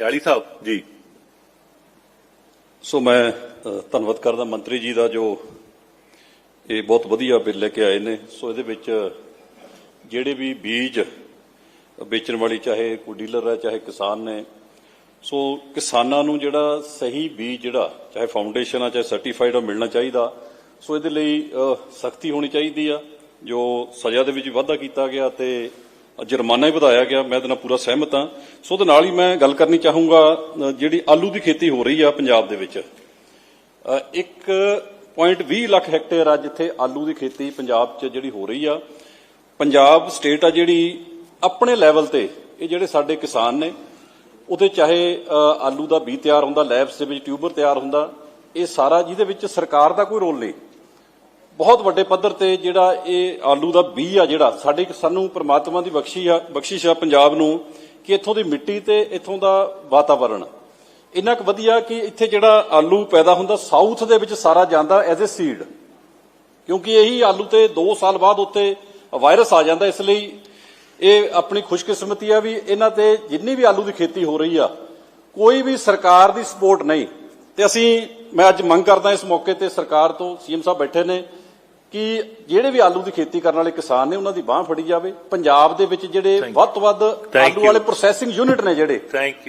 ਖਿਆਲੀ ਸਾਹਿਬ, ਜੀ। ਸੋ ਮੈਂ ਧੰਨਵਾਦ ਕਰਦਾ ਮੰਤਰੀ ਜੀ ਦਾ ਜੋ ਇਹ ਬਹੁਤ ਵਧੀਆ ਬਿੱਲ ਲੈ ਕੇ ਆਏ ਨੇ। ਸੋ ਇਹਦੇ ਵਿੱਚ ਜਿਹੜੇ ਵੀ ਬੀਜ ਵੇਚਣ ਵਾਲੀ, ਚਾਹੇ ਕੋਈ ਡੀਲਰ ਹੈ, ਚਾਹੇ ਕਿਸਾਨ ਨੇ, ਸੋ ਕਿਸਾਨਾਂ ਨੂੰ ਜਿਹੜਾ ਸਹੀ ਬੀਜ ਜਿਹੜਾ, ਚਾਹੇ ਫਾਊਂਡੇਸ਼ਨ ਆ, ਚਾਹੇ ਸਰਟੀਫਾਈਡ ਆ, ਮਿਲਣਾ ਚਾਹੀਦਾ। ਸੋ ਇਹਦੇ ਲਈ ਸਖਤੀ ਹੋਣੀ ਚਾਹੀਦੀ ਆ, ਜੋ ਸਜ਼ਾ ਦੇ ਵਿੱਚ ਵਾਧਾ ਕੀਤਾ ਗਿਆ ਤੇ ਜੁਰਮਾਨਾ ਹੀ ਵਧਾਇਆ ਗਿਆ ਮੈਂ ਇਹਦੇ ਨਾਲ ਪੂਰਾ ਸਹਿਮਤ ਹਾਂ। ਸੋ ਉਹਦੇ ਨਾਲ ਹੀ ਮੈਂ ਗੱਲ ਕਰਨੀ ਚਾਹੂੰਗਾ ਜਿਹੜੀ ਆਲੂ ਦੀ ਖੇਤੀ ਹੋ ਰਹੀ ਆ ਪੰਜਾਬ ਦੇ ਵਿੱਚ। ਅ, ਇੱਕ 1.20 ਲੱਖ ਹੈਕਟੇਅਰ ਆ ਜਿੱਥੇ ਆਲੂ ਦੀ ਖੇਤੀ ਪੰਜਾਬ 'ਚ ਜਿਹੜੀ ਹੋ ਰਹੀ ਆ। ਪੰਜਾਬ ਸਟੇਟ ਆ ਜਿਹੜੀ ਆਪਣੇ ਲੈਵਲ ਤੇ ਇਹ ਜਿਹੜੇ ਸਾਡੇ ਕਿਸਾਨ ਨੇ ਉਹਦੇ ਚਾਹੇ ਆਲੂ ਦਾ ਬੀਜ ਤਿਆਰ ਹੁੰਦਾ ਲੈਬਸ ਦੇ ਵਿੱਚ ਟਿਊਬਰ ਤਿਆਰ ਹੁੰਦਾ ਇਹ ਸਾਰਾ ਜਿਹਦੇ ਵਿੱਚ ਸਰਕਾਰ ਦਾ ਕੋਈ ਰੋਲ ਨਹੀਂ। ਬਹੁਤ ਵੱਡੇ ਪੱਧਰ ਤੇ ਜਿਹੜਾ ਇਹ ਆਲੂ ਦਾ ਬੀਜ ਆ ਜਿਹੜਾ, ਸਾਡੇ ਸਾਨੂੰ ਪ੍ਰਮਾਤਮਾ ਦੀ ਬਖਸ਼ੀ ਆ, ਬਖਸ਼ਿਸ਼ ਆ ਪੰਜਾਬ ਨੂੰ ਕਿ ਇੱਥੋਂ ਦੀ ਮਿੱਟੀ ਤੇ ਇੱਥੋਂ ਦਾ ਵਾਤਾਵਰਣ। ਇੰਨਾ ਕੁ ਵਧੀਆ ਕਿ ਇੱਥੇ ਜਿਹੜਾ ਆਲੂ ਪੈਦਾ ਹੁੰਦਾ, ਸਾਊਥ ਦੇ ਵਿੱਚ ਸਾਰਾ ਜਾਂਦਾ ਐਜ਼ ਅ ਸੀਡ ਕਿਉਂਕਿ ਇਹੀ ਆਲੂ ਤੇ 2 ਸਾਲ ਬਾਅਦ ਉੱਤੇ ਵਾਇਰਸ ਆ ਜਾਂਦਾ, ਇਸ ਲਈ ਇਹ ਆਪਣੀ ਖੁਸ਼ਕਿਸਮਤੀ ਆ ਵੀ ਇਹਨਾਂ ਤੇ ਜਿੰਨੀ ਵੀ ਆਲੂ ਦੀ ਖੇਤੀ ਹੋ ਰਹੀ ਆ, ਕੋਈ ਵੀ ਸਰਕਾਰ ਦੀ ਸਪੋਰਟ ਨਹੀਂ। ਤੇ ਅਸੀਂ, ਮੈਂ ਅੱਜ ਮੰਗ ਕਰਦਾ ਇਸ ਮੌਕੇ ਤੇ ਸਰਕਾਰ ਤੋਂ, ਸੀਐਮ ਸਾਹਿਬ ਬੈਠੇ ਨੇ ਕਿ ਜਿਹੜੇ ਵੀ ਆਲੂ ਦੀ ਖੇਤੀ ਕਰਨ ਵਾਲੇ ਕਿਸਾਨ ਨੇ ਉਹਨਾਂ ਦੀ ਬਾਹ ਫੜੀ ਜਾਵੇ। ਪੰਜਾਬ ਦੇ ਵਿੱਚ ਜਿਹੜੇ ਵੱਧ ਤੋਂ ਵੱਧ ਆਲੂ. ਵਾਲੇ ਪ੍ਰੋਸੈਸਿੰਗ ਯੂਨਿਟ ਨੇ ਜਿਹੜੇ। Thank you